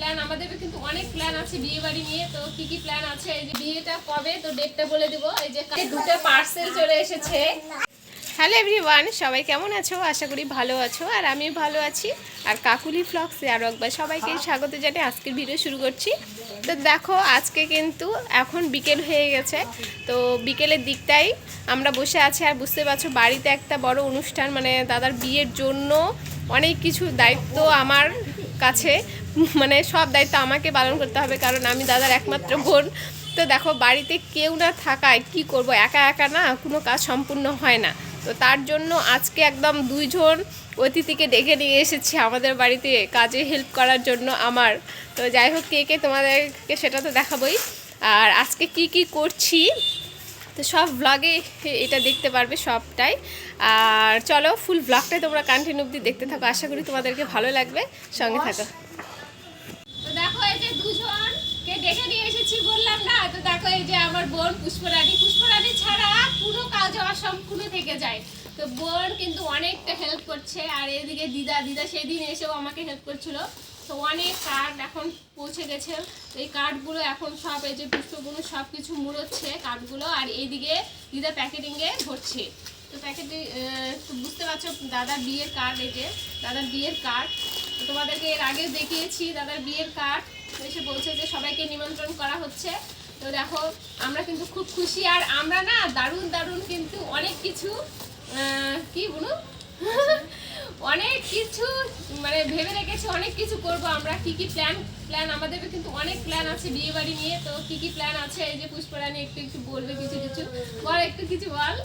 Plan আমাদের কিন্তু অনেক প্ল্যান আছে বিয়ে বাড়ি নিয়ে তো কি কি প্ল্যান আছে? এই যে বিয়েটা কবে? তো ডেটটা বলে দেবো। এই যে কালকে দুটো পার্সেল চলে এসেছে। হ্যালো এভরিওয়ান সবাই কেমন আছো? আশা করি ভালো আছো আর আমি ভালো আছি। আর কাকুলি ফ্লক্সে আরও একবার সবাইকে স্বাগত জানিয়ে আজকের ভিডিও শুরু করছি। তো দেখো আজকে কিন্তু এখন বিকেল হয়ে গেছে। তো বিকেলের দিকটাই আমরা বসে আছি আর বুঝতে পারছ বাড়িতে একটা বড় অনুষ্ঠান মানে দাদার বিয়ের জন্য অনেক কিছু দায়িত্ব আমার কাছে। মানে সব দায়িত্ব আমাকে পালন করতে হবে, কারণ আমি দাদার একমাত্র বোন। তো দেখো, বাড়িতে কেউ না থাকায় কি করব? একা একা না কোনো কাজ সম্পূর্ণ হয় না। তো তার জন্য আজকে একদম দুইজন অতিথিকে ডেকে নিয়ে এসেছি আমাদের বাড়িতে কাজে হেল্প করার জন্য আমার। তো যাই হোক, কে কে তোমাদেরকে সেটা তো দেখাবই। আর আজকে কি কি করছি? তো সব ব্লগে এটা দেখতে পারবে সবটাই। আর চলো ফুল ব্লগটাই তোমরা কন্টিনিউ অব্দি দেখতে থাকো। আশা করি তোমাদেরকে ভালো লাগবে। সঙ্গে থাকো। যে দুজনকে ডেকে নিয়ে এসেছি, বললাম না। তো দেখো এই যে আমার বোন পুষ্পরানী পুষ্পরানী ছাড়া পুরো কাজ অসম্পূর্ণ থেকে যায়। তো বোন কিন্তু অনেকটা হেল্প করছে। আর এদিকে দিদা দিদা সেদিন এসেও আমাকে হেল্প করছিল। তো অনেক কার্ড এখন পৌঁছে গেছে। এই কার্ডগুলো এখন সব এই যে পুষ্পগুলো সব কিছু মুড়োচ্ছে কার্ডগুলো আর এইদিকে দিদা প্যাকেটিংয়ে ভরছে। তো প্যাকেটে তো বুঝতে পারছ, দাদার বিয়ের কার্ড এই দাদার বিয়ের কার্ড তো তোমাদেরকে এর আগে দেখিয়েছি দাদার বিয়ের কার্ড এসে বলছে যে সবাইকে নিমন্ত্রণ করা হচ্ছে। তো দেখো, আমরা কিন্তু খুব খুশি। আর আমরা না দারুণ দারুণ কিন্তু অনেক কিছু কি বলুন? অনেক কিছু মানে ভেবে রেখেছি অনেক কিছু করব আমরা। কি কি প্ল্যান প্ল্যান আমাদের কিন্তু অনেক প্ল্যান আছে বিয়ে বাড়ি নিয়ে। তো কি কি প্ল্যান আছে? এই যে পুষ্পরানী একটু একটু বলবে কিছু কিছু। বল, একটু কিছু বল।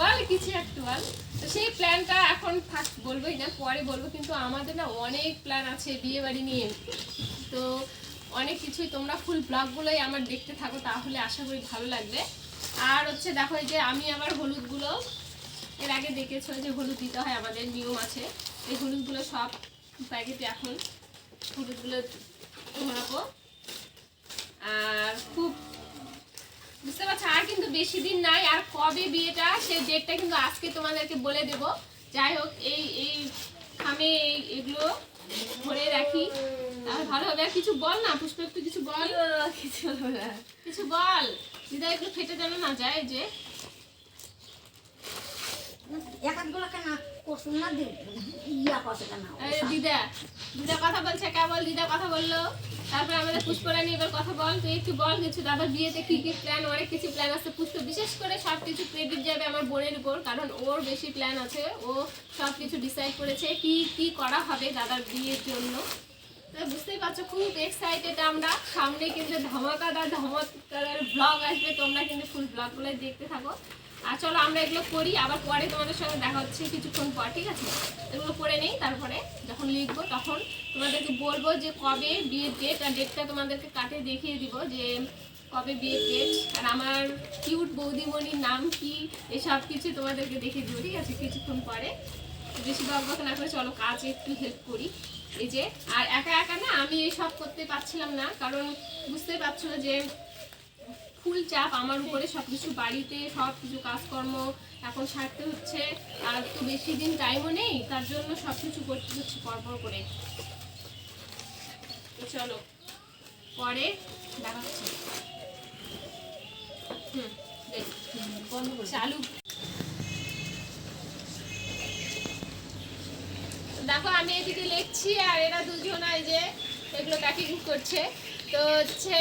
বল, কিছু একটু বল। তো সেই প্ল্যানটা এখন থাক, বলবোই না, পরে বলব। কিন্তু আমাদের না অনেক প্ল্যান আছে বিয়ে বাড়ি নিয়ে। তো অনেক কিছুই তোমরা ফুল ব্লগগুলোই আমার দেখতে থাকো, তাহলে আশা করি ভালো লাগবে। আর হচ্ছে দেখো এই যে আমি আবার হলুদগুলো এর আগে দেখেছ যে হলুদ দিতে হয় আমাদের, নিয়ম আছে। এই হলুদগুলো সব প্যাকেটে এখন হলুদগুলো ধরাবো আর খুব বুঝতে পারছ? আর কিন্তু বেশি দিন নাই, আর কবে বিয়েটা সেই ডেটটা কিন্তু আজকে তোমাদেরকে বলে দেব। যাই হোক, এই এই খামে এই ভরে রাখি। তাহলে ভালো হবে। আর কিছু বল না পুষ্প একটু কিছু বল। কিছু কিছু বল। দিদা একটু ফেটে যেন না যায় যে একগুলো কেন করছুন না দি- ইয়া করছে কেন এই দিদা দিদা কথা বলছে কেবল দিদা কথা বলল। তারপরে আমাদের পুষ্পরানী এবার কথা বল। তুই একটু বল কিছু। বিয়েতে কি কি প্ল্যান অনেক কিছু প্ল্যান আছে পুষ্প। বিশেষ করে সব কিছু ক্রেডিট যাবে আমার বোনের উপর কারণ ওর বেশি প্ল্যান আছে। ও সব কিছু ডিসাইড করেছে কি কি করা হবে দাদার বিয়ের জন্য। তো বুঝতেই পারছ খুব এক্সাইটেড আমরা। সামনে কিন্তু ধামাকাদার ধামাকাদার ব্লগ আসবে। তোমরা কিন্তু ফুল ব্লগগুলো দেখতে থাকো। আর চলো আমরা এগুলো করি, আবার পরে তোমাদের সঙ্গে দেখা হচ্ছে কিছুক্ষণ পর, ঠিক আছে? এগুলো করে নেই, তারপরে যখন লিখব তখন তোমাদেরকে বলব যে কবে বিয়ের ডেট আর ডেটটা তোমাদেরকে কাটে দেখিয়ে দিব যে কবে বিয়ের ডেট আর আমার কিউট বৌদিমণির নাম কি, এসব কিছু তোমাদেরকে দেখিয়ে দিব, ঠিক আছে? কিছুক্ষণ পরে। বেশি বকবক না করে চলো কাজে একটু হেল্প করি। এই যে, আর একা একা না আমি এসব করতে পারছিলাম না, কারণ বুঝতে পারছ যে ফুল চাপ আমার উপরে সব কিছু বাড়িতে সব কিছু কাজকর্ম এখন সারতে হচ্ছে। আর তো বেশি দিন টাইমও নেই, তার জন্য সব কিছু করতে হচ্ছে পরপর করে। চলো, পরে দেখা দেখো। আমি এদিকে লিখছি আর এরা দুজন যে এগুলো প্যাকিং করছে। তো হচ্ছে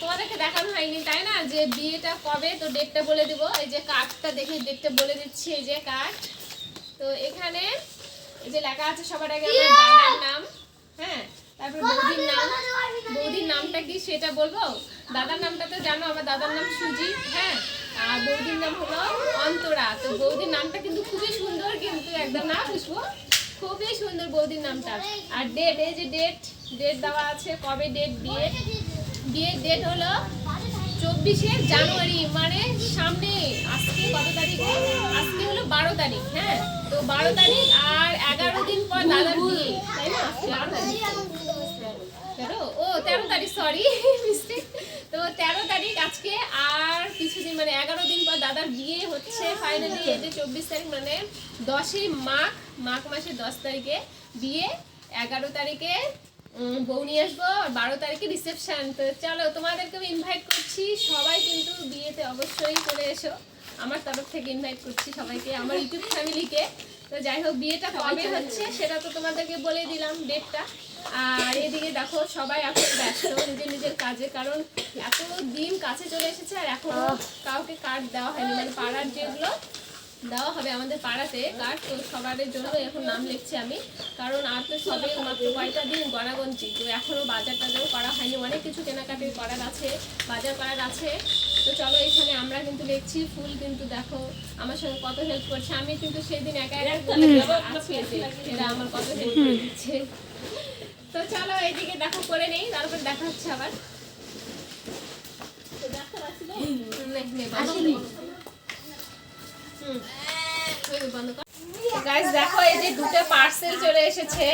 তোমাদেরকে দেখানো হয়নি তাই না? যে বিয়েটা কবে? তো ডেটটা বলে দিব। এই যে কার্ডটা দেখে ডেটটা বলে দিচ্ছি এই যে কার্ড তো এখানে এই যে লেখা আছে সবার আগে আমার দাদার নাম। হ্যাঁ তারপর বৌদির নাম। বৌদির নামটা কি সেটা বলব? দাদার নামটা তো জানো আমার দাদার নাম সুজিত হ্যাঁ আর বৌদির নাম হলো অন্তরা। তো বৌদির নামটা কিন্তু খুবই সুন্দর কিন্তু একদম না বুঝব খুবই সুন্দর বৌদির নামটা। আর ডেট এই যে ডেট ডেট দেওয়া আছে কবে ডেট বিয়ে? বিয়ের ডেট হলো চব্বিশে জানুয়ারি। মানে সামনে আজকে কত তারিখে? আজকে হলো বারো তারিখ হ্যাঁ? তো বারো তারিখ আর এগারো দিন পর দাদার বিয়ে, তাই না? ও, তেরো তারিখ সরি মিস্টেক তো তেরো তারিখ আজকে আর কিছুদিন মানে এগারো দিন পর দাদার বিয়ে হচ্ছে ফাইনালি এই যে চব্বিশ তারিখ মানে দশই মাঘ মাঘ মাসের দশ তারিখে বিয়ে, এগারো তারিখে বউ নিয়ে আসব আর বারো তারিখে রিসেপশন তো চলো তোমাদেরকেও ইনভাইট করছি। সবাই কিন্তু বিয়েতে অবশ্যই চলে এসো। আমার তরফ থেকে ইনভাইট করছি সবাইকে আমার ইউটিউব ফ্যামিলিকে তো যাই হোক বিয়েটা কবে হচ্ছে সেটা তো তোমাদেরকে বলে দিলাম ডেটটা আর এদিকে দেখো সবাই এখন ব্যস্ত নিজের নিজের কাজে কারণ। এত দিন কাছে চলে এসেছে আর এখনও কাউকে কার্ড দেওয়া হয়নি। মানে পাড়ার যেগুলো দেওয়া হবে আমাদের পাড়াতে কার্ড তো সবার জন্য এখন নাম লিখছি আমি। কারণ আর তো সবে মাত্র কয়টা দিন গণাগঞ্চি তো এখনও বাজার টাজারও করা হয়নি। অনেক কিছু কেনাকাটি করার আছে বাজার করার আছে। তো চলো এখানে আমরা কিন্তু দেখছি ফুল কিন্তু দেখো আমার সঙ্গে কত হেল্প করছে। আমি কিন্তু সেদিন একা একা এরা আমার কত হেল্প করে দিচ্ছে। তো চলো এইদিকে দেখো করে নেই তারপর দেখা হচ্ছে আবার। নে, guys, দেখো এই যে দুটো পার্সেল চলে এসেছে।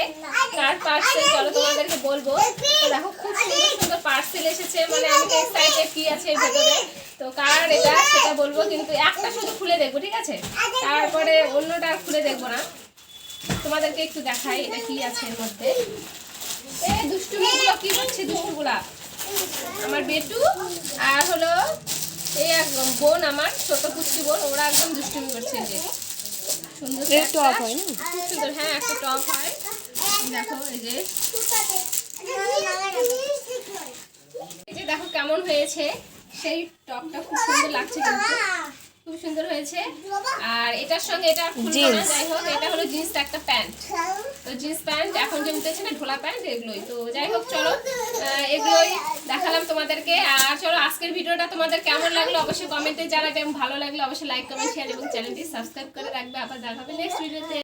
কার পার্সেল চলো তোমাদেরকে বলব। দেখো খুব সুন্দর সুন্দর পার্সেল এসেছে। মানে আমি এক্সাইটেড কি আছে এর ভেতরে? তো কার এটা সেটা বলব কিন্তু একটা শুধু খুলে দেখব ঠিক আছে? তারপরে অন্যটা খুলে দেখব না। তোমাদেরকে একটু দেখাই এটা কি আছে এর মধ্যে। এ দুষ্টুমিগুলো কি করছে দুষ্টুগুলা? আমার বেটু আর হলো এই এক বোন আমার ছোট পুষ্টি বোন ওরা একদম দুষ্টুমি করছে যে। সুন্দর টপ হয় না? খুব সুন্দর হ্যাঁ একটা টপ হয়। দেখো এই যে। এই যে দেখো কেমন হয়েছে সেই টপটা খুব সুন্দর লাগছে কিন্তু। খুব সুন্দর হয়েছে। আর এটার সঙ্গে এটা যাই হোক এটা হলো জিন্স একটা প্যান্ট। তো জিন্স প্যান্ট এখন যে উঠেছে না ঢোলা প্যান্ট এগুলোই। তো যাই হোক চলো। এগুলোই দেখালাম তোমাদেরকে। আর চলো, আজকের ভিডিওটা তোমাদের কেমন লাগল অবশ্যই কমেন্টে জানাবে এবং ভালো লাগলে অবশ্যই লাইক কমেন্ট শেয়ার এবং চ্যানেলটি সাবস্ক্রাইব করে রাখবে। আবার দেখাবে নেক্সট ভিডিওতে